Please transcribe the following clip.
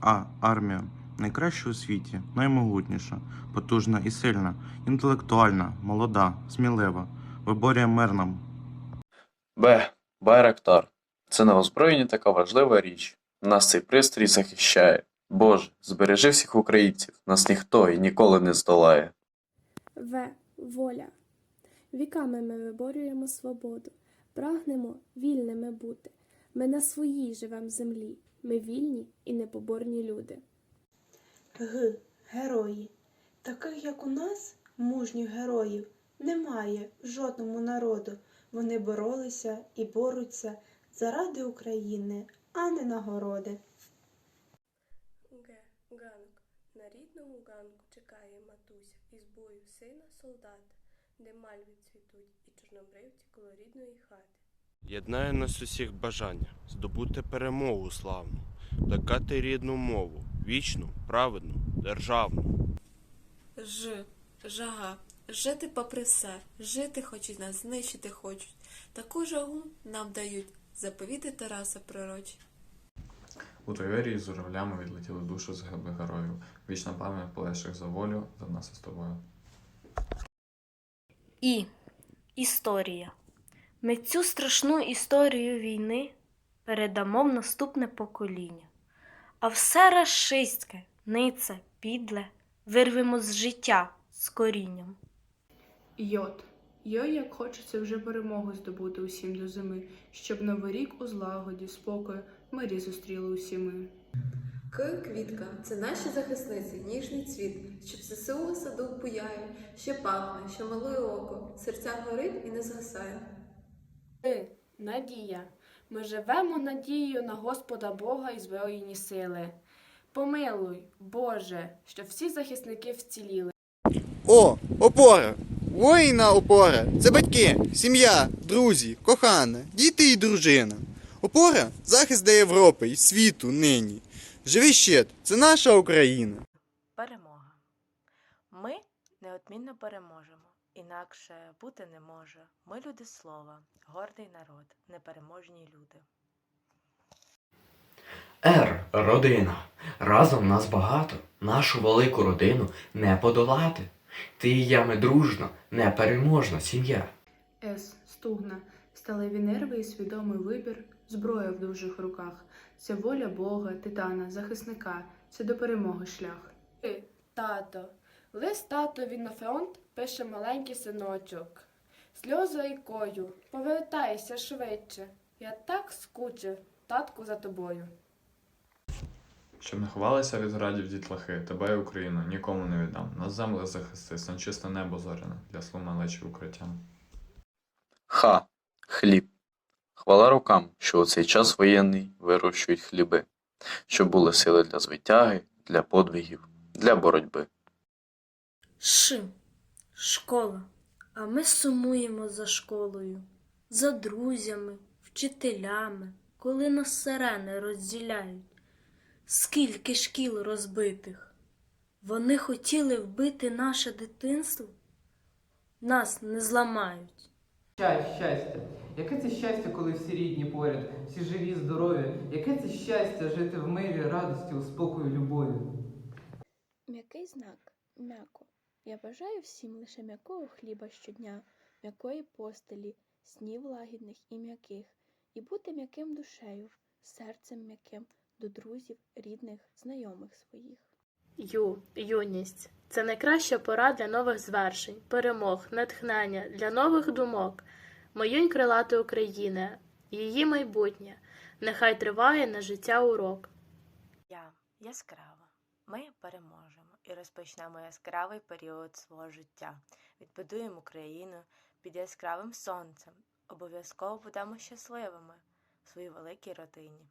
А. Армія. Найкраща у світі, наймогутніша, потужна і сильна, інтелектуальна, молода, смілива, виборює мир нам. Б. Байрактар. Це на озброєнні така важлива річ. Нас цей пристрій захищає. Боже, збережи всіх українців, нас ніхто і ніколи не здолає. В. Воля. Віками ми виборюємо свободу, прагнемо вільними бути. Ми на своїй живем землі. Ми вільні і непоборні люди. Г. Герої. Таких, як у нас, мужніх героїв, немає в жодному народу. Вони боролися і боруться заради України, а не нагороди. Г. Ганок. На рідному ганку чекає матуся із бою сина солдата, де мальви цвітуть і чорнобривці коло рідної хати. Єднає нас усіх бажання здобути перемогу славну, плекати рідну мову, вічну, праведну, державну. Ж. Жага. Жити попри все. Жити хочуть нас, знищити хочуть. Таку жагу нам дають заповіти Тараса пророчі. У Троєрії з журавлями відлетіли душі загиблих героїв. Вічна пам'ять полегших за волю за нас із тобою. І історія. Ми цю страшну історію війни передамо в наступне покоління. А все рашистське, нице, підле вирвемо з життя з корінням. Йод. Йой, як хочеться вже перемогу здобути усім до зими, щоб новий рік у злагоді, спокою, мирі зустріли усі ми. К. Квітка. Це наші захисниці, ніжний цвіт, щоб ЗСУ саду буяє, що пахне, що малує око, серця горить і не згасає. Г. Надія. Ми живемо надією на Господа Бога і Збройні сили. Помилуй, Боже, щоб всі захисники вціліли. О, опора! Воїна опора! Це батьки, сім'я, друзі, кохана, діти і дружина. Опора захист для Європи і світу нині. Живий щит, це наша Україна. Перемога. Ми неодмінно переможемо. Інакше бути не може. Ми люди слова, гордий народ, непереможні люди. Р. Родина. Разом нас багато. Нашу велику родину не подолати. Ти і я ми дружно, непереможна сім'я. С. Стугна. Сталеві нерви і свідомий вибір, зброя в дужих руках. Це воля Бога, титана, захисника. Це до перемоги шлях. Тато. Лист татові на фронт пише маленький синочок. Сльоза рікою, повертайся швидше. Я так скучив, татку, за тобою. Щоб не ховалися від градів дітлахи, тебе, Україну, нікому не віддам. На землю захисти, сончисте небо зоряне, для слу малечі укриттям. Х. Хліб. Хвала рукам, що у цей час воєнний вирощують хліби, щоб були сили для звитяги, для подвигів, для боротьби. Ш. Школа. А ми сумуємо за школою, за друзями, вчителями, коли нас сирени розділяють. Скільки шкіл розбитих. Вони хотіли вбити наше дитинство. Нас не зламають. Щастя, щастя. Яке це щастя, коли всі рідні поряд, всі живі, здорові? Яке це щастя жити в мирі, радості, у спокою, любові? М'який знак. М'яко. Я бажаю всім лише м'якого хліба щодня, м'якої постелі, снів лагідних і м'яких, і бути м'яким душею, серцем м'яким до друзів, рідних, знайомих своїх. Ю, юність. Це найкраща пора для нових звершень, перемог, натхнення, для нових думок. Моюнь крилати України, її майбутнє. Нехай триває на життя урок. Я яскрава. Ми переможемо і розпочнемо яскравий період свого життя. Відбудуємо Україну під яскравим сонцем. Обов'язково будемо щасливими в своїй великій родині.